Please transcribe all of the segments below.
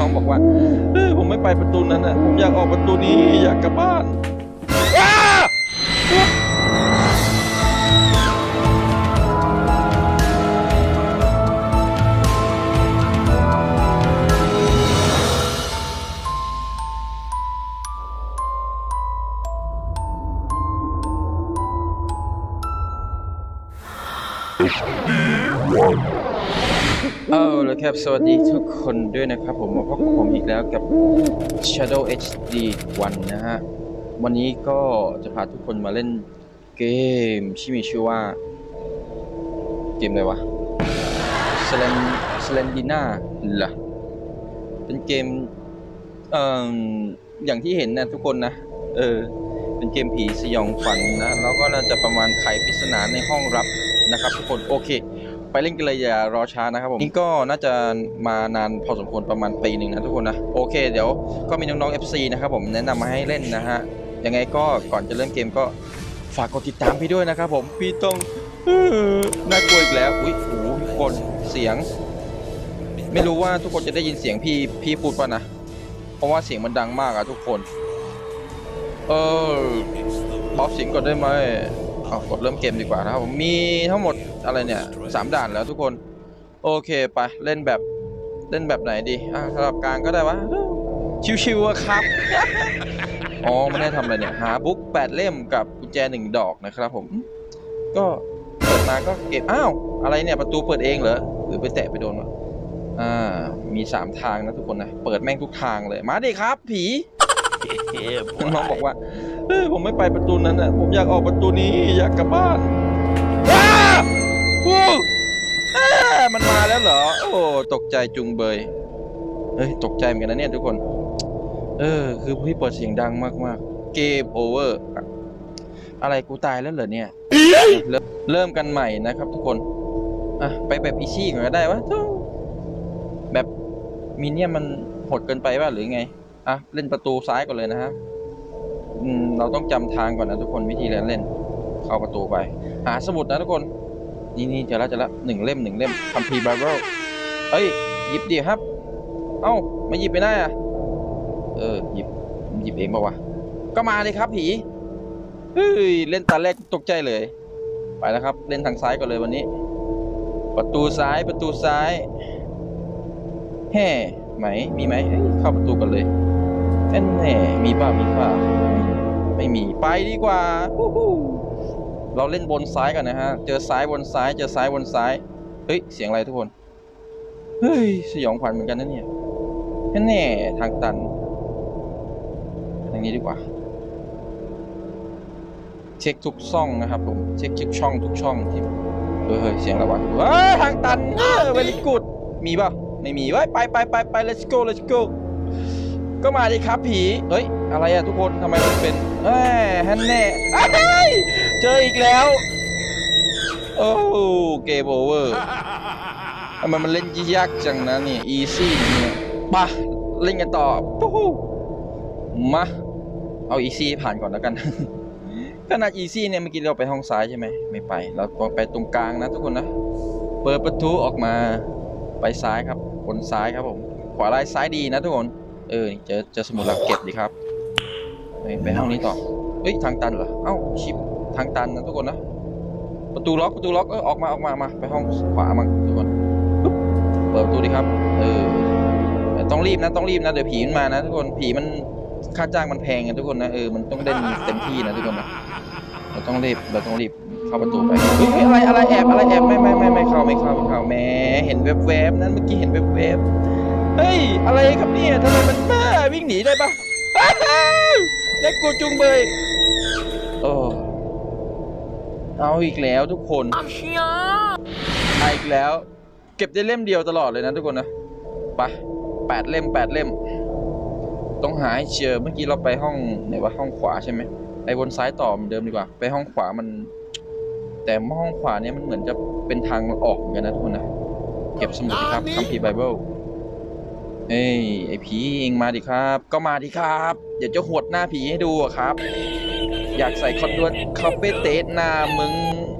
น้องบอกว่าเอ้ยผมไม่ไปประตูนั้นนะผมอยากออกประตูนี้อยากกลับบ้าน ครับ สวัสดีทุกคนด้วยนะครับผมมาพบกับผมอีกแล้วกับ Shadow HD 1 นะฮะ วันนี้ก็จะพาทุกคนมาเล่นเกมที่มีชื่อว่า เกมอะไรวะ s l e n s l e n d i n a เหรอเป็นเกมเอ่ออย่างที่เห็นนะทุกคนนะ เออ เป็นเกมผีสยองขวัญนะแล้วก็น่าจะประมาณไขปริศนาในห้องรับนะครับทุกคน โอเค ไปเล่นกันเลยอย่ารอช้านะครับผมนี่ก็น่าจะมานานพอสมควรประมาณปีหนึ่งนะทุกคนนะโอเคเดี๋ยวก็มีน้องๆ FC นะครับผมแนะนำมาให้เล่นนะฮะยังไงก็ก่อนจะเริ่มเกมก็ฝากกดติดตามพี่ด้วยนะครับผมพี่ต้องน่ากลัวอีกแล้วอุ้ยโอ้โหทุกคนเสียง ไม่รู้ว่าทุกคนจะได้ยินเสียงพี่พี่พูดป่ะนะเพราะว่าเสียงมันดังมากอะทุกคน เออเบาเสียงก่อนได้ไหม เอากดเริ่มเกมดีกว่านะครับผมมีทั้งหมดอะไรเนี่ยสามด่านแล้วทุกคน โอเคไปเล่นแบบเล่นแบบไหนดีอะสำหรับกลางก็ได้วะชิวๆอะครับ อ๋อไม่ได้ทำอะไรเนี่ย หาบุ๊กแปดเล่มกับกุญแจหนึ่งดอกนะครับผม ก็เปิดมาก็เก็บ อ้าว อะไรเนี่ย ประตูเปิดเองเหรอ หรือไปแตะไปโดนวะ อ่า มีสามทางนะทุกคนนะ เปิดแม่งทุกทางเลย มาดิครับ ผี น้องบอกว่า เฮ้ยผมไม่ไปประตูนั้นนะผมอยากออกประตูนี้อยากกลับบ้านว้าวู้อ่ามันมาแล้วเหรอ โอ้ตกใจจุงเบยเฮ้ยตกใจเหมือนกันนะเนี่ยทุกคน เออ คือพี่เปิดเสียงดังมากๆ เกมโอเวอร์อะไรกูตายแล้วเหรอเนี่ย เริ่มกันใหม่นะครับทุกคน อะ ไปแบบอีซี่ก่อนก็ได้วะแบบมีเนี่ยมันหดเกินไปป่ะหรือไง อะ เล่นประตูซ้ายก่อนเลยนะฮะอืม เราต้องจำทางก่อนนะทุกคนวิธีเล่นเล่น เข้าประตูไป หาสมุดนะทุกคน นี่นี่เจอแล้วเจอแล้วหนึ่งเล่มหนึ่งเล่มคัมภีร์ไบเบิลเอ้ย หยิบดิครับ เอ้าไม่หยิบไปได้อะเออหยิบหยิบเองเปล่าวะก็มาเลยครับผีเฮ้ยเล่นตาแรกตกใจเลย ไปแล้วครับ เล่นทางซ้ายก่อนเลยวันนี้ ประตูซ้ายประตูซ้ายแห่ไหมมีไหมเฮ้ยเข้าประตูกันเลย แน่แน่มีป่ามีป่าไม่มีไปดีกว่าเราเล่นบนซ้ายกันนะฮะ เจอซ้ายบนซ้าย เจอซ้ายบนซ้าย เฮ้ย เสียงอะไรทุกคน เฮ้ย สยองขวัญเหมือนกันนะเนี่ยแน่ทางตัน ทางนี้ดีกว่า เช็คทุกช่องนะครับผม เช็คทุกช่องทุกช่องที่เออเฮ้ยเสียงอะไรวะเฮ้ยทางตันเออเวลิกูดมีป่ะ ไม่มีเว้ยไปไปไปไป let's go let's go ก็มาดิครับผี เฮ้ย อะไรอะทุกคนทำไมมันเป็นเอ้ยฮันแน่เอ้เจออีกแล้ว โอ้เกมโอเวอร์ทำไมมันเล่นยากจังนะเนี่ยอีซี่เนี่ยมาเล่นกันต่อปู๊มาเอาอีซี่ผ่านก่อนแล้วกันขนาดอีซี่เนี่ยเมื่อกี้เราไปห้องซ้ายใช่ไหมไม่ไป เราไปตรงกลางนะทุกคนนะ เปิดประตูออกมา ไปซ้ายครับ บนซ้ายครับผม ขวาไล่ซ้ายดีนะทุกคน เออเจอเจอสมุดหลักเก็บดีครับไปห้องนี้ต่อเฮ้ยทางตันเหรอเอ้าชิปทางตันนะทุกคนนะประตูล็อกประตูล็อกเออออกมาออกมามาไปห้องขวามาทุกคนเปิดประตูดีครับเออต้องรีบนะต้องรีบนะเดี๋ยวผีมันมานะทุกคนผีมันค่าจ้างมันแพงกันทุกคนนะเออมันต้องเล่นเต็มที่นะทุกคนนะเราต้องรีบเราต้องรีบเข้าประตูไปเฮ้ยอะไรอะไรแอบอะไรแอบไม่ไม่ไม่ไม่เข้าไม่เข้าไม่เข้าแหมเห็นแวบๆนั้นเมื่อกี้เห็นแวบๆ เฮ้ย อะไรครับเนี่ยทำไมมันบ้าวิ่งหนีได้ปะอ้าวเด็กกูจุงเบยโอ้เอาอีกแล้วทุกคนเอาอีกแล้ว เก็บได้เล่มเดียวตลอดเลยนะทุกคนนะไปแปดเล่มแปดเล่ม ต้องหาให้เจอเมื่อกี้เราไปห้องไหนวะห้องขวาใช่ไหมไปบนซ้ายต่อเหมือนเดิมดีกว่า ไปห้องขวามัน แต่ห้องขวาเนี่ยมันเหมือนจะเป็นทางออกเหมือนกันนะทุกคนนะ เก็บสมุดดีครับคัมภีร์ไบเบิล เอ้ยไอผีเองมาดิครับ ก็มาดิครับ เดี๋ยวจะหวดหน้าผีให้ดูอะครับ อยากใส่คอนดวนคาเฟ่เตสหน้ามึง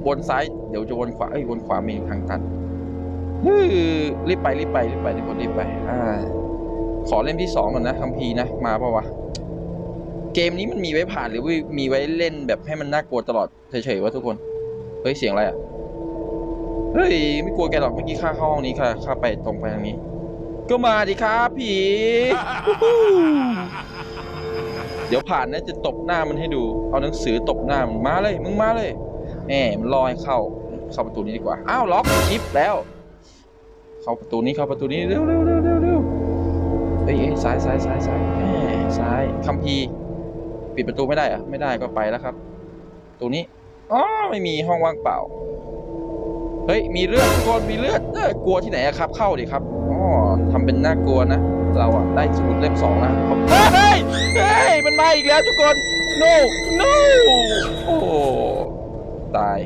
บนซ้ายเดี๋ยวจะวนขวาเอ้ยวนขวามีทางตันฮึรีบไปรีบไปรีบไปทุกคนรีบไปอ่าขอเล่มที่สองก่อนนะคัมพีนะมาปะวะเกมนี้มันมีไว้ผ่านหรือว่ามีไว้เล่นแบบให้มันน่ากลัวตลอดเฉยๆวะทุกคนเฮ้ยเสียงอะไรอะเฮ้ยไม่กลัวแกหรอกเมื่อกี้ข้าเข้าห้องนี้ค่ะข้าไปตรงไปทางนี้ ก็มาดิครับผี เดี๋ยวผ่านนะจะตบหน้ามันให้ดู เอาหนังสือตบหน้ามันมาเลย มึงมาเลยแหมมันรอให้เข้า เข้าประตูนี้ดีกว่า อ้าวล็อกชิปแล้ว เข้าประตูนี้เข้าประตูนี้เร็วเร็วเร็วเร็วเร็วเอ้ยซ้ายซ้ายซ้ายซ้ายแหมซ้ายคัมภีร์ปิดประตูไม่ได้อะไม่ได้ก็ไปแล้วครับประตูนี้อ๋อไม่มีห้องว่างเปล่า เฮ้ยมีเลือดทุกคนมีเลือดเอ้ยกลัวที่ไหนอะครับ เข้าดิครับ ทำเป็นน่ากลัวนะ เราอะได้สมุดเล่มสองแล้วเฮ้ยเฮ้ยมันมาอีกแล้วทุกคน no no โอ้ตาย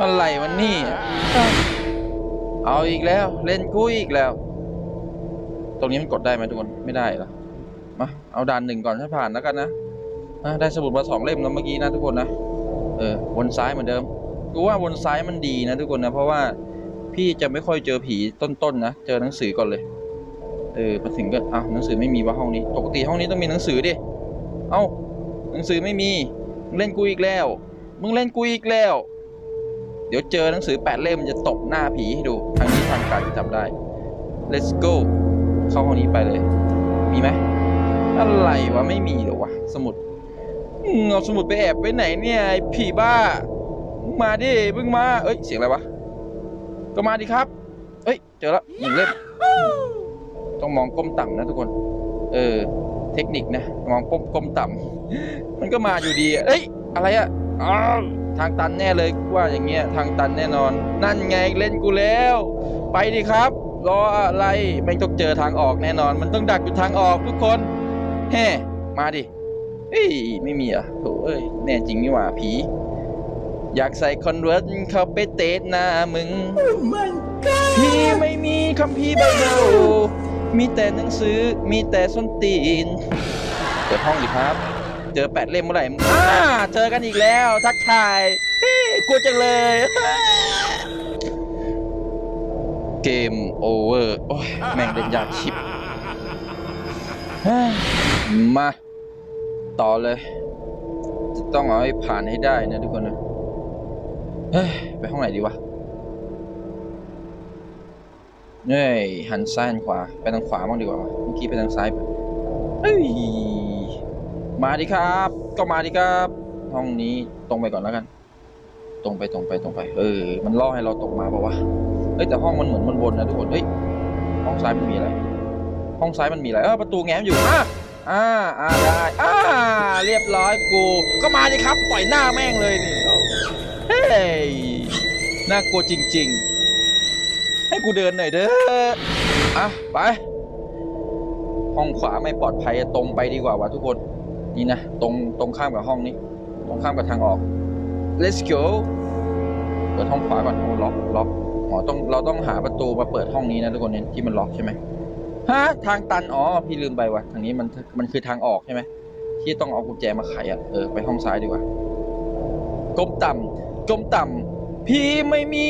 อะไรวันนี้เอาอีกแล้ว เล่นกูอีกแล้ว ตรงนี้มันกดได้ไหมทุกคนไม่ได้หรอมาเอาด่านหนึ่งก่อนถ้าผ่านแล้วกันนะอะได้สมุดมาสองเล่มแล้วเมื่อกี้นะทุกคนนะเออวนซ้ายเหมือนเดิม กูว่าวนซ้ายมันดีนะทุกคนนะเพราะว่าพี่จะไม่ค่อยเจอผีต้นๆนะเจอหนังสือก่อนเลยเออมาถึงก็อ้าวหนังสือไม่มีว่าห้องนี้ ปกติห้องนี้ต้องมีหนังสือดิเอ้าหนังสือไม่มีมึงเล่นกูอีกแล้ว มึงเล่นกูอีกแล้ว เดี๋ยวเจอหนังสือแปดเล่มจะตบหน้าผีให้ดูทางนี้ทางการจำได้ let's go เข้าห้องนี้ไปเลย มีไหมอะไรวะไม่มีหรอวะสมุดเอาสมุดไปแอบไว้ไหนเนี่ยไอผีบ้า มาดิมึงมา เอ้ย เสียงอะไรวะ ก็มาดิครับ เอ้ย เจอแล้วหนึ่งเล่ม ต้องมองก้มต่ำนะทุกคน เออ เทคนิคนะ มองก้มก้มต่ำ มันก็มาอยู่ดี เอ้ย อะไรอะทางตันแน่เลยว่าอย่างเงี้ย ทางตันแน่นอน นั่นไงเล่นกูแล้ว ไปดิครับ รออะไรแม่งต้องเจอทางออกแน่นอน มันต้องดักอยู่ทางออกทุกคน แฮ่มาดิเฮ้ย ไม่มีอะโถเอ้ย แน่จริงนี่หว่าผี อยากใส่คอนเวิร์ตเข้าไปเตะหน้ามึงพี่ไม่มีคัมภีร์ไบเบิลมีแต่หนังสือมีแต่ส้นตีนเปิดห้องดิครับ เจอแปดเล่มเมื่อไหร่มึงอ่าเจอกันอีกแล้ว ทักทายเฮ้ยกลัวจังเลย เกมโอเวอร์โอ้ยแม่งเล่นยากชิบเฮ้ยมา ต่อเลย จะต้องเอาให้ผ่านให้ได้นะทุกคนนะ เฮ้ยไปห้องไหนดีวะเฮ้ยหันซ้ายหันขวาไปทางขวาบ้างดีกว่าวะเมื่อกี้ไปทางซ้ายไปเฮ้ยมาดิครับ ก็มาดิครับ ห้องนี้ตรงไปก่อนแล้วกัน ตรงไปตรงไปตรงไป เออ มันล่อให้เราตกมาป่าวะเฮ้ยแต่ห้องมันเหมือนมันวนนะทุกคนเฮ้ยห้องซ้ายมันมีอะไร ห้องซ้ายมันมีอะไรเออประตูแง้มอยู่อะอ่าอ่าได้อ่าเรียบร้อยกู ก็มาดิครับต่อยหน้าแม่งเลยนี่ เฮ้ย น่ากลัวจริง ๆ ให้กูเดินหน่อยเด้อ อะ ไป ห้องขวาไม่ปลอดภัยตรงไปดีกว่าวะทุกคน นี่นะ ตรงตรงข้ามกับห้องนี้ ตรงข้ามกับทางออก let's go เปิดห้องขวาก่อนโอ้ล็อกล็อกอ๋อต้องเราต้องหาประตูมาเปิดห้องนี้นะทุกคนเนี่ยที่มันล็อกใช่ไหมฮะทางตันอ๋อพี่ลืมไปว่ะทางนี้มันมันคือทางออกใช่ไหมที่ต้องเอากุญแจมาไขอะเออไปห้องซ้ายดีกว่าก้มต่ำ ก้มต่ำพี่ไม่มี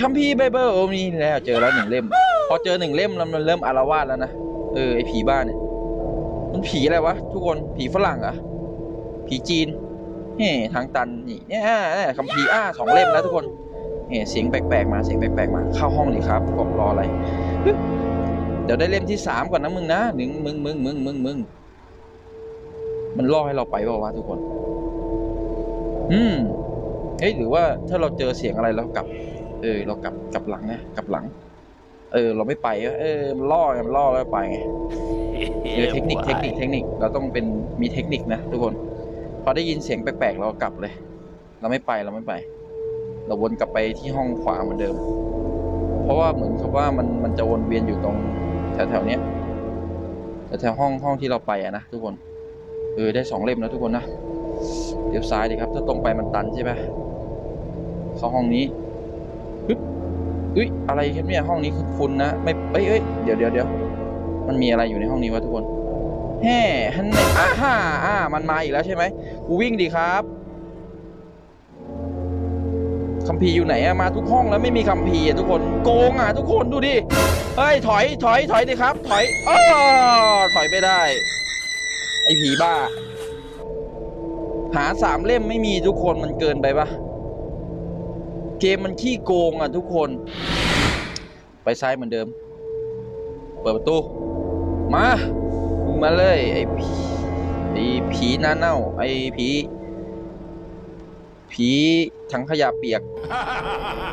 คัมภีร์ไบเบิลโอ้มีแล้วเจอแล้วหนึ่งเล่ม พอเจอหนึ่งเล่มแล้วมันเริ่มอารวาสแล้วนะเออไอผีบ้านเนี่ยมันผีอะไรวะทุกคนผีฝรั่งเหรอะผีจีนเฮ้ทางตันนี่เนี่ยอ่าเนี่ยคำพีร์อ้าสองเล่มแล้วทุกคนเฮ้เสียงแปลกๆมาเสียงแปลกๆมาเข้าห้องดิครับกบรออะไรเดี๋ยวได้เล่มที่สามก่อนนะมึงนะหนึ่งมึงมึงมึงมึงมึงมันล่อให้เราไปเปล่าวะทุกคน อืม ฮ้ยหรือว่าถ้าเราเจอเสียงอะไรเรากลับ เออ เรากลับกลับหลังไงกลับหลัง เออ เราไม่ไปอะเออมันล่อไงมันล่อแล้วไปไงเออเทคนิคเทคนิคเทคนิคเราต้องเป็นมีเทคนิคนะทุกคน พอได้ยินเสียงแปลกๆเรากลับเลย เราไม่ไปเราไม่ไป เราวนกลับไปที่ห้องขวาเหมือนเดิม เพราะว่าเหมือนกับว่ามันมันจะวนเวียนอยู่ตรงแถวๆเนี้ยแถวๆห้องห้องที่เราไปอะนะทุกคน เออได้สองเล่มแล้วทุกคนนะเดี๋ยวซ้ายดีครับ ถ้าตรงไปมันตันใช่ไหม เข้าห้องนี้ปึ๊บอุ้ยอะไรครับเนี่ยห้องนี้คือคุณนะ ไม่เอ้ยเอ้ยเดี๋ยวเดี๋ยวเดี๋ยวมันมีอะไรอยู่ในห้องนี้วะทุกคนแฮ่ฮันอ่าฮ่าอ่ามันมาอีกแล้วใช่ไหมกูวิ่งดีครับคัมภีร์อยู่ไหนอะมาทุกห้องแล้วไม่มีคัมภีร์อะทุกคนโกงอะทุกคนดูดิเฮ้ยถอยถอยถอยดิครับ ถอยอ้อถอยไม่ได้ ไอ้ผีบ้า หาสามเล่มไม่มีทุกคนมันเกินไปปะ เกมมันขี้โกงอะทุกคน ไปซ้ายเหมือนเดิม เปิดประตู มามึงมาเลย ไอ้ผีไอ้ผีหน้าเน่า ไอ้ผี ผีถังขยะเปียก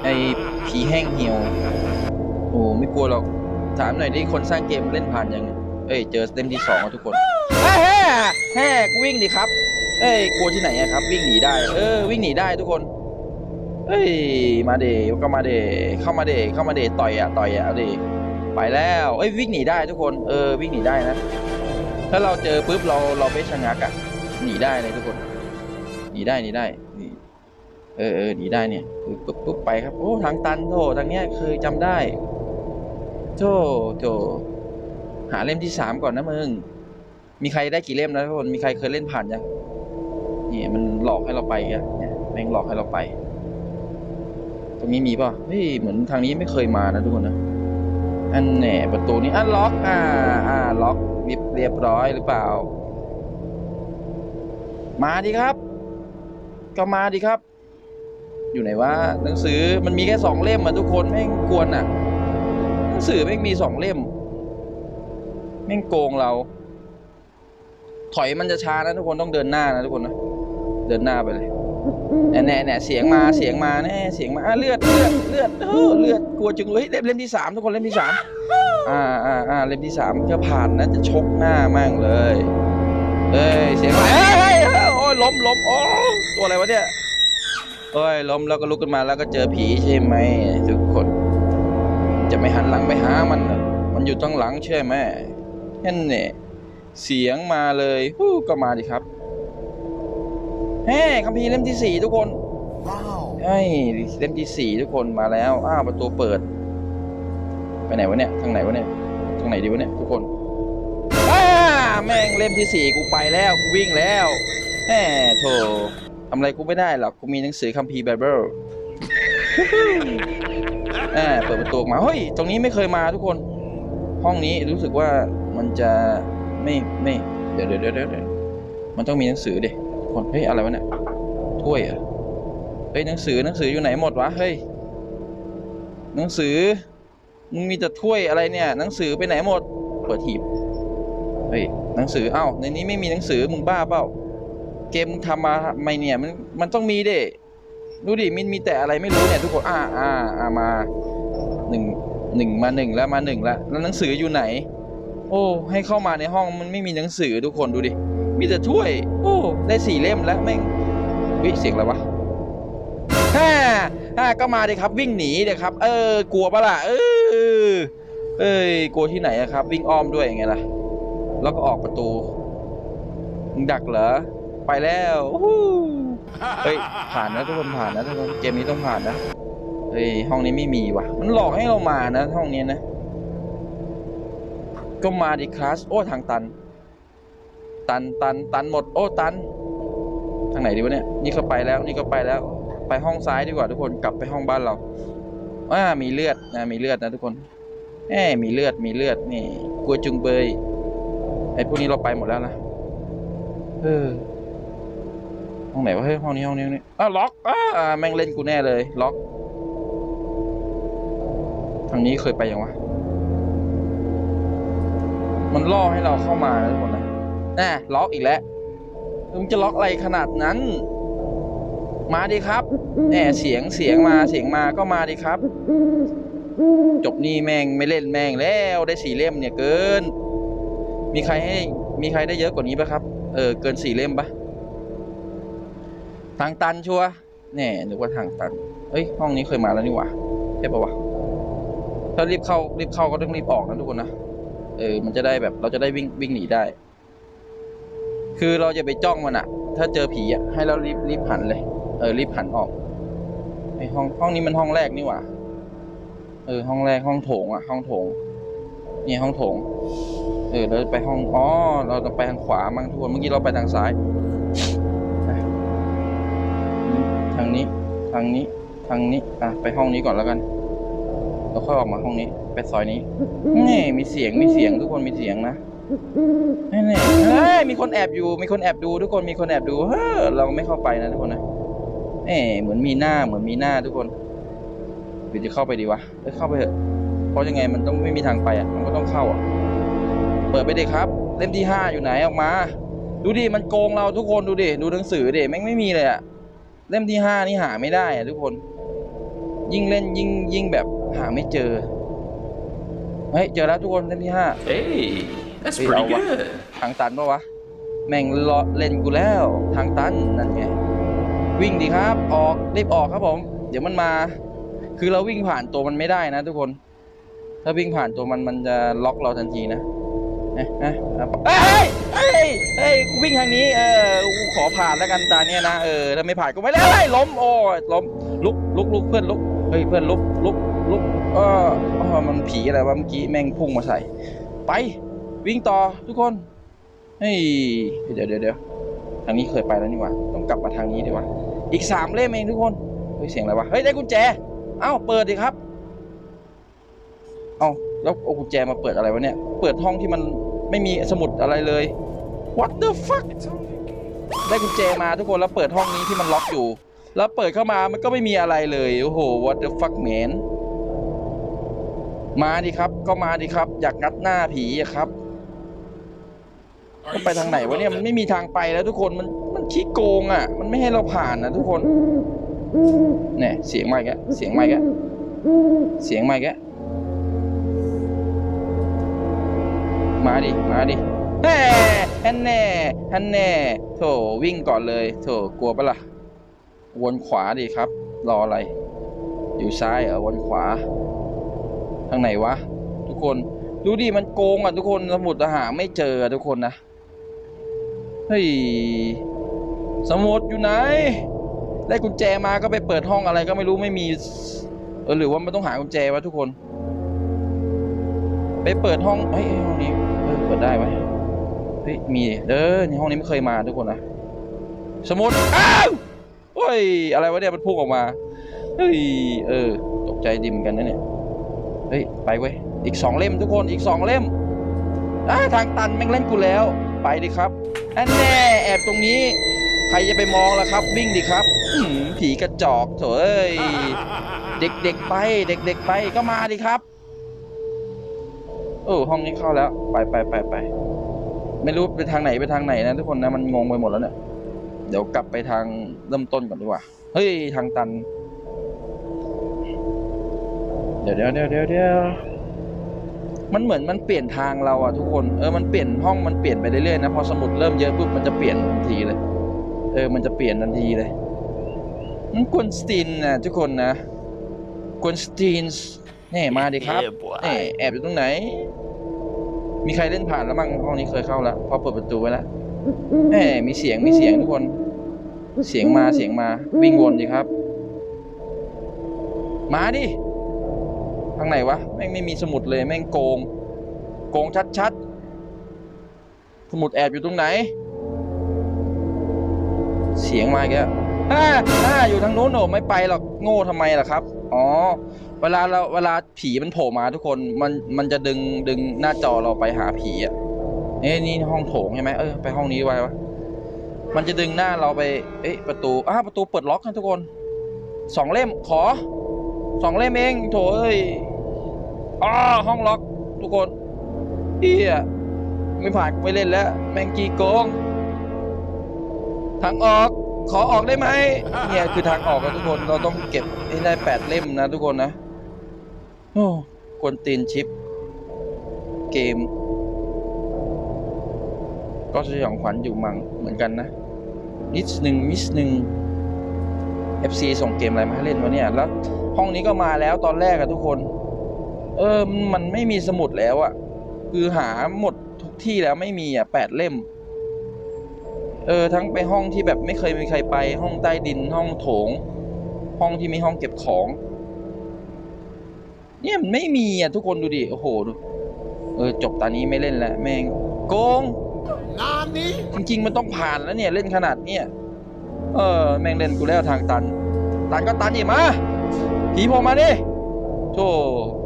ไอ้ผีแห้งเหี่ยว โอ้ไม่กลัวหรอก ถามหน่อยดิคนสร้างเกมเล่นผ่านยัง เอ้ย เจอเต็มที่สองทุกคนแฮ่แฮ่แฮ่กูวิ่งดิครับ เอ้ย กลัวที่ไหนครับ วิ่งหนีได้ เออ วิ่งหนีได้ทุกคน เอ้ย มาเดก็มาเดเข้ามาเดเข้ามาเดต่อยอะต่อยอะเอาดไปแล้วเอ้ยวิ่งหนีได้ทุกคนเออวิ่งหนีได้นะ ถ้าเราเจอปุ๊บเราเราไม่ชะงักอะหนีได้เลยทุกคนหนีได้หนีได้เออเออหนีได้เนี่ยปุ๊บปุ๊บไปครับโอ้ทางตันโถทางเนี้ยเคยจำได้โถโถหาเล่มที่สามก่อนนะมึงมีใครได้กี่เล่มนะทุกคนมีใครเคยเล่นผ่านยังนี่มันหลอกให้เราไปอะเนี่ยแม่งหลอกให้เราไป ตรงนี้มีป่ะ เฮ้ย เหมือนทางนี้ไม่เคยมานะทุกคนนะ อันแหนประตูนี้อะล็อก อ่า อ่า ล็อกมิบเรียบร้อยหรือเปล่า มาดิครับ ก็มาดิครับ อยู่ไหนวะหนังสือมันมีแค่สองเล่มอะทุกคนแม่งกวนอะ หนังสือแม่งมีสองเล่ม แม่งโกงเรา ถอยมันจะช้านะทุกคนต้องเดินหน้านะทุกคนนะ เดินหน้าไปเลย แน่แน่แน่เสียงมาเสียงมาแน่เสียงมาเลือดเลือดเลือดเออเลือดกลัวจังเลยเล่มเล่มที่สามทุกคนเล่มที่สามอ่าอ่าอ่าเล่มที่สามจะผ่านนะจะชกหน้ามั่งเลยเอ้ยเสียงอะไรเอ้ยเอ้ยเอ้ยโอ้ยล้มล้มโอ้ตัวอะไรวะเนี่ยโอ้ยล้มแล้วก็ลุกขึ้นมาแล้วก็เจอผีใช่ไหมทุกคน จะไม่หันหลังไปหามันมันอยู่ตั้งหลังใช่ไหมแค่นั้นเนี่ยเสียงมาเลยฮู้ก็มาดิครับ เฮ้คัมภีร์เล่มที่สี่ทุกคน Wow. เฮ้ยเล่มที่สี่ทุกคนมาแล้ว อ้าวประตูเปิด ไปไหนวะเนี่ย ทางไหนวะเนี่ย ทางไหนดีวะเนี่ยทุกคน อ้าแม่งเล่มที่สี่กูไปแล้วกูวิ่งแล้วแหมโถทำอะไรกูไม่ได้หรอก กูมีหนังสือคัมภีร์ไบเบิลอ่าเปิดประตูออกมา เฮ้ย ตรงนี้ไม่เคยมาทุกคน ห้องนี้รู้สึกว่ามันจะไม่ไม่ เดี๋ยวเดี๋ยวเดี๋ยวเดี๋ยวมันต้องมีหนังสือดิทุก คน เฮ้ย อะไรวะเนี่ย ถ้วยเหรอ เฮ้ย หนังสือ หนังสืออยู่ไหนหมดวะ เฮ้ย หนังสือ มึงมีแต่ถ้วยอะไรเนี่ย หนังสือไปไหนหมด เปิดหีบ เฮ้ย หนังสือเอ้าในนี้ไม่มีหนังสือ มึงบ้าเปล่า เกมมึงทำมาไม่เนี่ย มัน มันต้องมีเด้ดูดิมันมีแต่อะไรไม่รู้เนี่ยทุกคน อ่าอ่าอ่ามาหนึ่งหนึ่งมาหนึ่งแล้วมาหนึ่งแล้วแล้วหนังสืออยู่ไหน โอ้ ให้เข้ามาในห้องมันไม่มีหนังสือทุกคนดูดิ มีแต่ถ้วย โอ้ได้สี่เล่มแล้วแม่งวิเสียงอะไรวะฮ่าฮ่าก็มาดิครับวิ่งหนีเดี๋ยครับ เออ กลัวปะล่ะเออเอ้ยกลัวที่ไหนอะครับ วิ่งอ้อมด้วยยังไงล่ะ แล้วก็ออกประตูมึงดักเหรอไปแล้วเฮ้ยผ่านนะทุกคนผ่านนะทุกคนเกมนี้ต้องผ่านนะเฮ้ยห้องนี้ไม่มีว่ะ มันหลอกให้เรามานะห้องนี้นะ ก็มาดิคลาสโอ้ทางตัน ตันตันตันหมดโอ้ตัน ทางไหนดีวะเนี่ย นี่ก็ไปแล้วนี่ก็ไปแล้ว ไปห้องซ้ายดีกว่าทุกคนกลับไปห้องบ้านเราอ่ามีเลือดนะมีเลือดนะทุกคนแหมมีเลือดมีเลือดนี่กลัวจุงเบยไอ้พวกนี้เราไปหมดแล้วนะเออห้องไหนวะเฮ้ยห้องนี้ห้องนี้องนี้อ้าวล็อกอ้าแม่งเล่นกูแน่เลย ล็อก ทางนี้เคยไปยังวะมันล่อให้เราเข้ามานะทุกคนนะ น่ะล็อกอีกแล้วมึงจะล็อกอะไรขนาดนั้น มาดิครับแหมเสียงเสียงมาเสียงมาก็มาดิครับ จบนี่แม่งไม่เล่นแม่งแล้วได้สี่เล่มเนี่ยเกิน มีใครให้มีใครได้เยอะกว่านี้ปะครับ เออเกินสี่เล่มปะทางตันชัวแน่นึกว่าทางตัน เอ้ยห้องนี้เคยมาแล้วนี่หว่าใช่ปะวะถ้ารีบเข้ารีบเข้าก็ต้องรีบออกนะทุกคนนะ เออมันจะได้แบบเราจะได้วิ่งวิ่งหนีได้ คือเราจะไปจ้องมันอะถ้าเจอผีอะให้เรารีบรีบหันเลย เออรีบหันออกไอห้องห้องนี้มันห้องแรกนี่หว่า เออ ห้องแรกห้องโถงอะห้องโถง นี่ห้องโถง เออเราจะไปห้องอ๋อเราจะไปทางขวามั้งทุกคนเมื่อกี้เราไปทางซ้าย ทางนี้ ทางนี้ ทางนี้อะไปห้องนี้ก่อนแล้วกันแล้วค่อยออกมาห้องนี้ ไปซอยนี้นี่มีเสียงมีเสียงทุกคนมีเสียงนะ นี่นี่เฮ้ยมีคนแอบอยู่ มีคนแอบดูทุกคนมีคนแอบดูเฮ้อเราไม่เข้าไปนะทุกคนนะเอ๊เหมือนมีหน้าเหมือนมีหน้าทุกคนหรือจะเข้าไปดีวะเอ้ยเข้าไปเถอะเพราะยังไงมันต้องไม่มีทางไปอะ มันก็ต้องเข้าอะ เปิดไปดิครับ เล่มที่ห้าอยู่ไหนออกมา ดูดิมันโกงเราทุกคนดูดิดูหนังสือดิแม่งไม่มีเลยอะเล่มที่ห้านี่หาไม่ได้อะทุกคน ยิ่งเล่นยิ่งยิ่งแบบหาไม่เจอเฮ้ยเจอแล้วทุกคนเล่มที่ห้า Hey, that's Hey, pretty I'll wa- good. ทางตันปะวะ แม่งรอเล่นกูแล้ว ทางตันนั่นไง วิ่งดีครับ ออกรีบออกครับผม เดี๋ยวมันมา คือเราวิ่งผ่านตัวมันไม่ได้นะทุกคน ถ้าวิ่งผ่านตัวมันมันจะล็อกเราทันทีนะเอ๊ะเอ๊ะเอ้ยเฮ้ยเฮ้ยกูวิ่งทางนี้ เออกูขอผ่านแล้วกันตาเนี้ยนะ เออ ถ้าไม่ผ่านก็ไม่ได้เฮ้ยล้ม โอ้ยล้ม ลุกลุกลุกเพื่อนลุก เฮ้ย เพื่อนลุกลุกลุกเออเออมันผีอะไรวะเมื่อกี้แม่งพุ่งมาใส่ ไป วิ่งต่อทุกคน เฮ้ย เดี๋ยวเดี๋ยวเดี๋ยวทางนี้เคยไปแล้วนี่หว่า ต้องกลับมาทางนี้ดีกว่า อีกสามเล่มเองทุกคน เฮ้ย เสียงอะไรวะ เฮ้ย ได้กุญแจ เอ้า เปิดดิครับ เอ้า แล้วเอากุญแจมาเปิดอะไรวะเนี่ย เปิดห้องที่มันไม่มีสมุดอะไรเลย What the fuck ได้กุญแจมาทุกคนแล้วเปิดห้องนี้ที่มันล็อกอยู่ แล้วเปิดเข้ามามันก็ไม่มีอะไรเลย โอ้โห What the fuck man มาดิครับ ก็มาดิครับ อยากงัดหน้าผีครับ Are ก็ไปทางไหนวะเนี่ยมันไม่มีทางไปแล้วทุกคนมันมันขี้โกงอะ มันไม่ให้เราผ่านนะทุกคนเนี่ยเสียงมาอีกแล้วเสียงมาอีกแล้วเสียงมาอีกแล้วมาดิมาดิแน่ฮันแน่ฮันแน่โถวิ่งก่อนเลยโถกลัวปะล่ะวนขวาดิครับ รออะไร อยู่ซ้ายเหรอวนขวา ทางไหนวะ ทุกคน ดูดิมันโกงอะทุกคนสมุดอาหารไม่เจอทุกคนนะ เฮ้ยสมุดอยู่ไหน ได้กุญแจมาก็ไปเปิดห้องอะไรก็ไม่รู้ไม่มี เออหรือว่ามันต้องหากุญแจวะทุกคน ไปเปิดห้องเฮ้ยห้องนี้เออเปิดได้ไหมเฮ้ยมีเออในห้องนี้ไม่เคยมาทุกคนนะสมุดอ้าวโอ้ยอะไรวะเนี่ยมันพุ่งออกมาเฮ้ยเออ ตกใจดิมอนกันนะเนี่ยเฮ้ยไปเว้ยอีกสองเล่มทุกคนอีกสองเล่มอ่าทางตันแม่งเล่นกูแล้ว ไปดิครับ อันแน่แอบตรงนี้ ใครจะไปมองล่ะครับ วิ่งดิครับผีกระจอกโถเอ้ยเด็กๆไป เด็กๆไปก็มาดิครับโอ้ห้องนี้เข้าแล้ว ไปไปไปไปไม่รู้ไปทางไหนไปทางไหนนะทุกคนนะมันงงไปหมดแล้วเนี่ย เดี๋ยวกลับไปทางเริ่มต้นก่อนดีกว่าเฮ้ยทางตัน เดี๋ยวเดี๋ยวเดี๋ยวเดี๋ยว มันเหมือนมันเปลี่ยนทางเราอะทุกคนเออมันเปลี่ยนห้องมันเปลี่ยนไปเรื่อยๆนะพอสมุดเริ่มเยอะปุ๊บมันจะเปลี่ยนทันทีเลย เออ มันจะเปลี่ยนทันทีเลยมันกวนสตีนนะทุกคนนะกวนสตีนส์นี่มาดิครับ Yeah, boy. นี่แอบอยู่ตรงไหน มีใครเล่นผ่านแล้วมั้งห้องนี้เคยเข้าแล้วพอเปิดประตูไว้แล้วแหมมีเสียงมีเสียงทุกคน เสียงมาเสียงมาวิ่งวนดิครับ มาดิ ทางไหนวะแม่งไม่มีสมุดเลยแม่งโกง โกงชัดๆ สมุดแอบอยู่ตรงไหน เสียงมาอีกแล้วอ่าอ่าอยู่ทางโน้นโหนไม่ไปหรอกโง่ทำไมล่ะครับ อ๋อ เวลาเราเวลาผีมันโผล่มาทุกคนมันมันจะดึงดึงหน้าจอเราไปหาผีอะเอ้ยนี่ห้องโถงใช่ไหมเออไปห้องนี้ไว้วะมันจะดึงหน้าเราไป เอ๊ะประตูอ้าประตูเปิดล็อกนะทุกคนสองเล่มขอสองเล่มเองโถเอ้ย อ้าห้องล็อกทุกคนเฮียไม่ผ่านกูไม่เล่นแล้ว แมงกีโกงทางออกขอออกได้ไหมเนี่ยคือทางออกนะทุกคนเราต้องเก็บให้ได้แปดเล่มนะทุกคนนะโอ้กวนตีนชิป เกม ก็สยองขวัญอยู่มังเหมือนกันนะ นิดหนึ่งมิสหนึ่ง FC ส่งเกมอะไรมาให้เล่นวะเนี่ย แล้วห้องนี้ก็มาแล้วตอนแรกอะทุกคน เออมันไม่มีสมุดแล้วอะคือหาหมดทุกที่แล้วไม่มีอะแปดเล่ม เออ ทั้งไปห้องที่แบบไม่เคยมีใครไป ห้องใต้ดินห้องโถง ห้องที่มีห้องเก็บของ เนี่ยมันไม่มีอะทุกคนดูดิโอ้โหดูเออจบตอนนี้ไม่เล่นแล้วแม่งโกงจริง ๆ มันต้องผ่านแล้วเนี่ยเล่นขนาดเนี้ยเออแม่งเล่นกูแล้วทางตัน ตันก็ตันอีกมาผีโผล่มาดิโธ่โ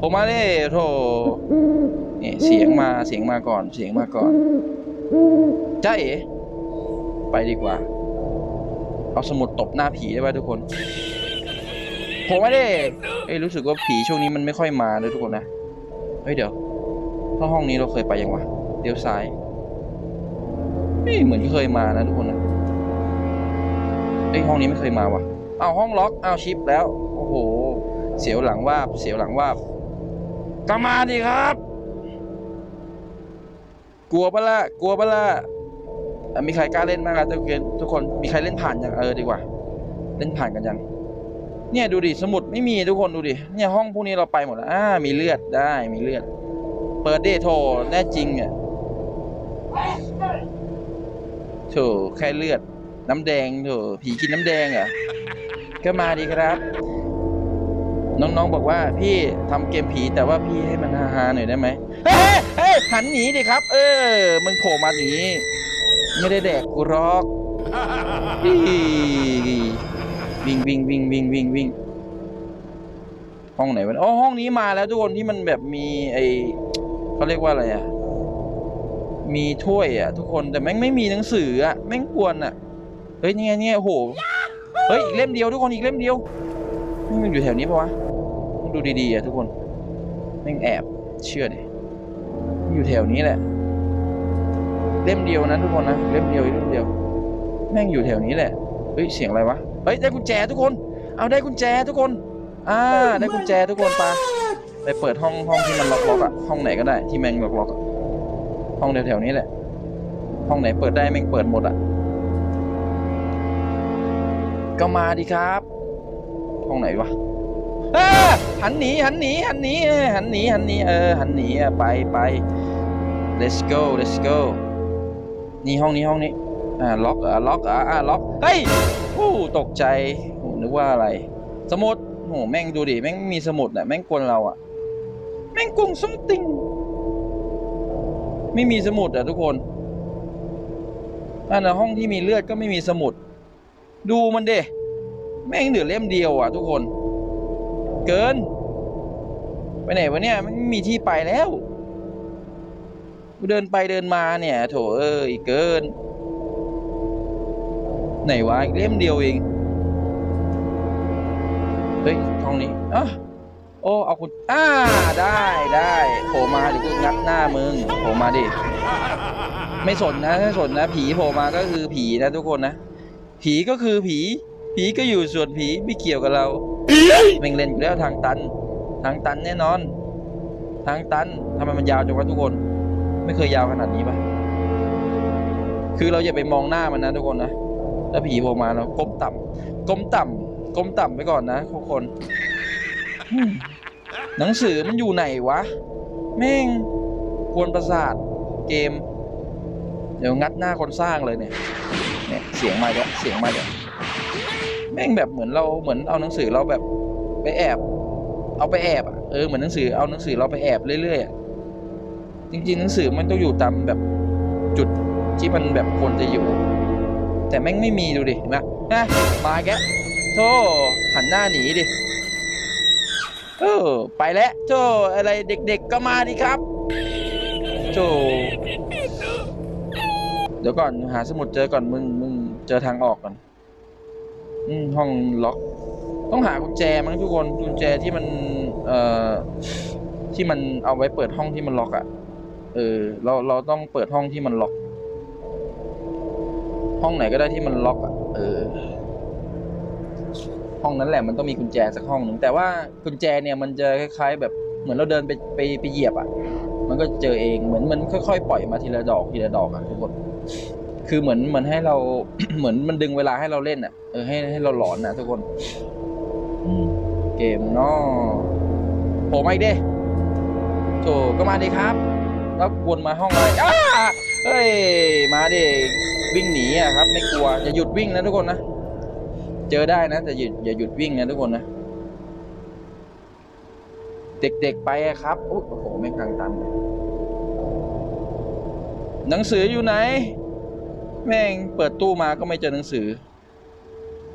ผล่มาดิโธ่นี่เสียงมาเสียงมาก่อนเสียงมาก่อนจ้าเอ๋ไปดีกว่า เอาสมุดตบหน้าผีได้ป่ะทุกคนผล่มาดิเอ้ยรู้สึกว่าผีช่วงนี้มันไม่ค่อยมาเลยทุกคนนะ เฮ้ยเดี๋ยวถ้าห้องนี้เราเคยไปยังวะเดี๋ยวซ้ายเฮ้ยเหมือนที่เคยมานะทุกคนนะเอ้ยห้องนี้ไม่เคยมาวะเอาห้องล็อกเอาชิปแล้ว โอ้โห เสียวหลังวาบเสียวหลังวาบ ก็มาดิครับ กลัวปะล่ะกลัวปะล่ะอ่มีใครกล้าเล่นบ้างครับทุกคนทุกคนมีใครเล่นผ่านยังเออดีกว่า เล่นผ่านกันยัง เนี่ยดูดิสมุดไม่มีทุกคนดูดิเนี่ยห้องพวกนี้เราไปหมดแล้วอ่ามีเลือดได้มีเลือด เปิดเดโทแน่จริงอะโถแค่เลือด น้ำแดงโถผีกินน้ำแดงเหรอะก็มาดีครับ น้องๆบอกว่าพี่ทำเกมผีแต่ว่าพี่ให้มันฮาๆหน่อยได้ไหมเฮ้ยเฮ้ยหันหนีดิครับ เออ มึงโผล่มาอย่างนี้ ไม่ได้แดกกูรอกอีวิ่งวิ่งวิ่งวิ่งวิ่งวิ่งห้องไหนวะอ๋อห้องนี้มาแล้วทุกคนที่มันแบบมีไอเขาเรียกว่าอะไรอะ มีถ้วยอะ ทุกคนแต่แม่งไม่มีหนังสืออะแม่งกวนอะเฮ้ยเนี่ยเนี่ยโหเฮ้ยอีกเล่มเดียวทุกคนอีกเล่มเดียวม่งอยู่แถวนี้ปะวะ ดูดีๆอะทุกคนแม่งแอบเชื่อดิอยู่แถวนี้แหละ เล่มเดียวนะทุกคนนะเล่มเดียวอีเล่มเดียว แม่งอยู่แถวนี้แหละเฮ้ยเสียงอะไรวะเฮ้ยได้กุญแจทุกคน เอาได้กุญแจทุกคนอ่าได้กุญแจทุกคนปาไปเปิดห้องห้องที่มันล็อกล็อกๆอะห้องไหนก็ได้ที่แม่งล็อกล็อกๆห้องแถวๆนี้แหละ ห้องไหนเปิดได้แม่งเปิดหมดอะก็มาดิครับ ห้องไหนวะ เออหันหนีหันหนีหันหนีหันหนีหันหนีเออหันหนีไปไป let's go let's go นี่ห้องนี้ห้องนี้อ่าล็อกอะล็อกอะอ่าล็อกเฮ้ยโอ้ตกใจโอ้นึกว่าอะไร สมุดโอ้แม่งดูดิแม่งมีสมุดอะแม่งกวนเราอะแม่งกงส้มติงไม่มีสมุดอะทุกคนอันนะห้องที่มีเลือดก็ไม่มีสมุด ดูมันเดแม่งเหลือเล่มเดียวอะทุกคน เกิน ไปไหนวะเนี่ยมันไม่มีที่ไปแล้วกูเดินไปเดินมาเนี่ยโถเอ้ยเกิน ไหนวะเล่มเดียวเองเฮ้ยห้องนี้อะโอ้เอาคุณอ่าได้ได้โผล่มาเดี๋ยวกูงัดหน้ามึงโผล่มาดิไม่สนนะไม่สนนะ ผีโผล่มาก็คือผีนะทุกคนนะ ผีก็คือผี ผีก็อยู่ส่วนผีไม่เกี่ยวกับเรา ม่งเล่นอยู่แล้วทางตัน ทางตันแน่นอน ทางตันทำไมมันยาวจังวะทุกคน ไม่เคยยาวขนาดนี้ปะคือเราอย่าไปมองหน้ามันนะทุกคนนะถ้าผีโผล่มาเราก้มต่ำก้มต่ำก้มต่ำไปก่อนนะทุกคน หนังสือมันอยู่ไหนวะ แม่งกวนประสาทเกม เดี๋ยวงัดหน้าคนสร้างเลยเนี่ยเนี่ยเสียงมาเดี๋ยวเสียงมาเดี๋ยว แม่งแบบเหมือนเราเหมือนเอาหนังสือเราแบบไปแอบ เอาไปแอบอะเออเหมือนหนังสือเอาหนังสือเราไปแอบเรื่อยๆจริงๆหนังสือมันต้องอยู่ตามแบบจุดที่มันแบบควรจะอยู่ แต่แม่งไม่มีดูดิเห็นไหมนะมาแกโธ่หันหน้าหนีดิเออไปแล้วโธ่อะไรเด็ก ๆก็มาดิครับโธ่เดี๋ยวก่อนหาสมุดเจอก่อนมึงมึงเจอทางออกก่อน ห้องล็อก ต้องหากุญแจมั้งทุกคนกุญแจที่มัน เอ่อ ที่มันเอาไว้เปิดห้องที่มันล็อกอะ่ะ เออ เราเราต้องเปิดห้องที่มันล็อก ห้องไหนก็ได้ที่มันล็อกอะ่ะ เออ ห้องนั้นแหละมันต้องมีกุญแจสักห้องหนึ่งแต่ว่ากุญแจเนี่ยมันจะคล้ายๆแบบเหมือนเราเดินไปไปไปเหยียบอะ่ะ มันก็เจอเองเหมือนมันค่อยๆปล่อยมาทีละดอกทีละดอกอะทุกคน คือเหมือนเหมือนให้เรา เหมือนมันดึงเวลาให้เราเล่นอะเออให้ให้เราหลอนนะทุกคนเกมเนาะผล่มาอีกดิโถก็มาดิครับแล้ววนมาห้องอะไรอ้าเฮ้ยมาดิวิ่งหนีอะครับไม่กลัวอย่าหยุดวิ่งนะทุกคนนะเจอได้นะแต่หยุดอย่าหยุดวิ่งนะทุกคนนะเด็กๆไปครับโอ้โหไม่งทางตันหนังสืออยู่ไหน แม่งเปิดตู้มาก็ไม่เจอหนังสือ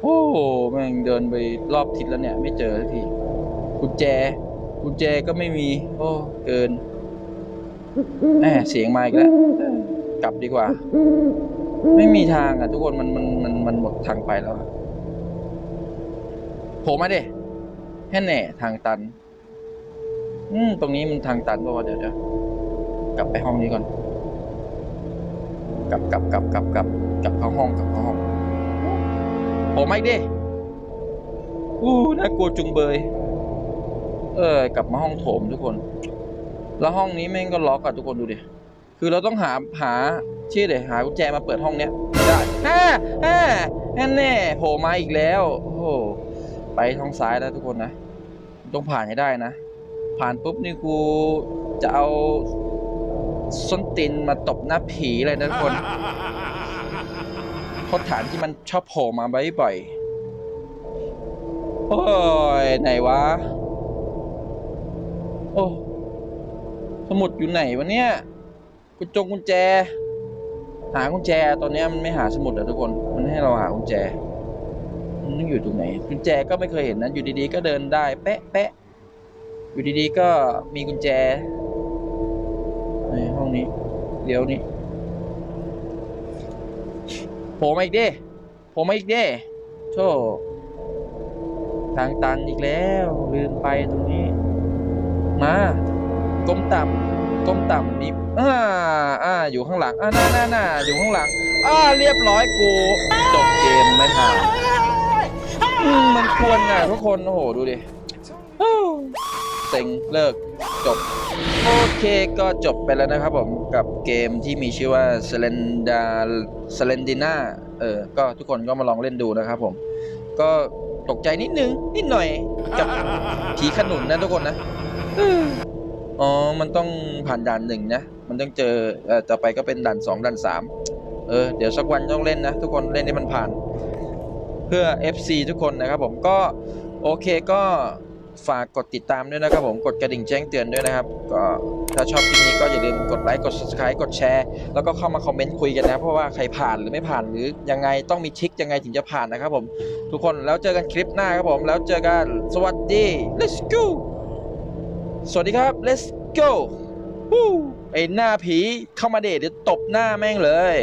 โอ้โหแม่งเดินไปรอบทิศแล้วเนี่ย ไม่เจอสักทีกุญแจกุญแจก็ไม่มี โอ้ เกินแหมเสียงมาอีกแล้ว กลับดีกว่า ไม่มีทางอะ ทุกคนมันมันมันมันหมดทางไปแล้วโผล่มาเดิแค่แหน่ทางตัน อืม ตรงนี้มันทางตันป่าวเดี๋ยวเดี๋ยวกลับไปห้องนี้ก่อน กลับกลับกลับกลับกลับกลับเข้าห้องกลับเข้าห้องโผล่มาอีกดิอู้น่ากลัวจุงเบย เออกลับมาห้องโถมทุกคน แล้วห้องนี้แม่งก็ล็อกอะทุกคนดูดิคือเราต้องหาหาชื่อเดี๋ยหากุญแจมาเปิดห้องเนี้ยได้ฮ่าฮ่าแน่แน่โผล่มาอีกแล้วโอ้โหไปทางซ้ายแล้วทุกคนนะ ต้องผ่านให้ได้นะ ผ่านปุ๊บนี่กูจะเอา ส้นตีนมาตบหน้าผีเลยนะทุกคนโทษฐานที่มันชอบโผล่มาบ่อยๆโอ้ยไหนวะ โอ้สมุดอยู่ไหนวะเนี่ยกุญจงกุญแจ หากุญแจตอนเนี้ยมันไม่หาสมุดอะทุกคน มันให้เราหากุญแจมันต้องอยู่ตรงไหนกุญแจก็ไม่เคยเห็นนะอยู่ดีๆ ก็เดินได้เป๊ะเป๊ะอยู่ดีๆ ก็มีกุญแจใงนี้เดี๋ยวนี้โผล่มาอีกดิโผล่มาอีกดิโธ่ทางตันอีกแล้วลืมไปตรงนี้ มาก้มต่ำก้มต่ำนี่อ่าอ่าอยู่ข้างหลังอ่าน่าน่าน่าอยู่ข้างหลังอ่าเรียบร้อยกูจบเกมไม่ผ่านมมันควรอะทุกคนโอ้โหดูดิเซ็งเลิก จบ โอเคก็จบไปแล้วนะครับผมกับเกมที่มีชื่อว่า s l e n d a s l e n d i n a เออ ก็ทุกคนก็มาลองเล่นดูนะครับผม ก็ตกใจนิดนึง นิดหน่อยกับผีขนุนนะทุกคนนะอ๋อ มันต้องผ่านด่านหนึ่งนะ มันต้องเจอเอ่อต่อไปก็เป็นด่านสองด่านสามเออ เดี๋ยวสักวันต้องเล่นนะ ทุกคนเล่นให้มันผ่าน เพื่อ FC ทุกคนนะครับผมก็โอเคก็ ฝากกดติดตามด้วยนะครับผมกดกระดิ่งแจ้งเตือนด้วยนะครับ ก็ถ้าชอบคลิปนี้ก็อย่าลืมกดไลค์กด subscribe กดแชร์แล้วก็เข้ามาคอมเมนต์คุยกันนะ เพราะว่าใครผ่านหรือไม่ผ่านหรือยังไงต้องมีทริคยังไงถึงจะผ่านนะครับผมทุกคนแล้วเจอกันคลิปหน้าครับผมแล้วเจอกันสวัสดี let's go สวัสดีครับ let's go วู้ไอหน้าผีเข้ามาเดทเดี๋ยวตบหน้าแม่งเลย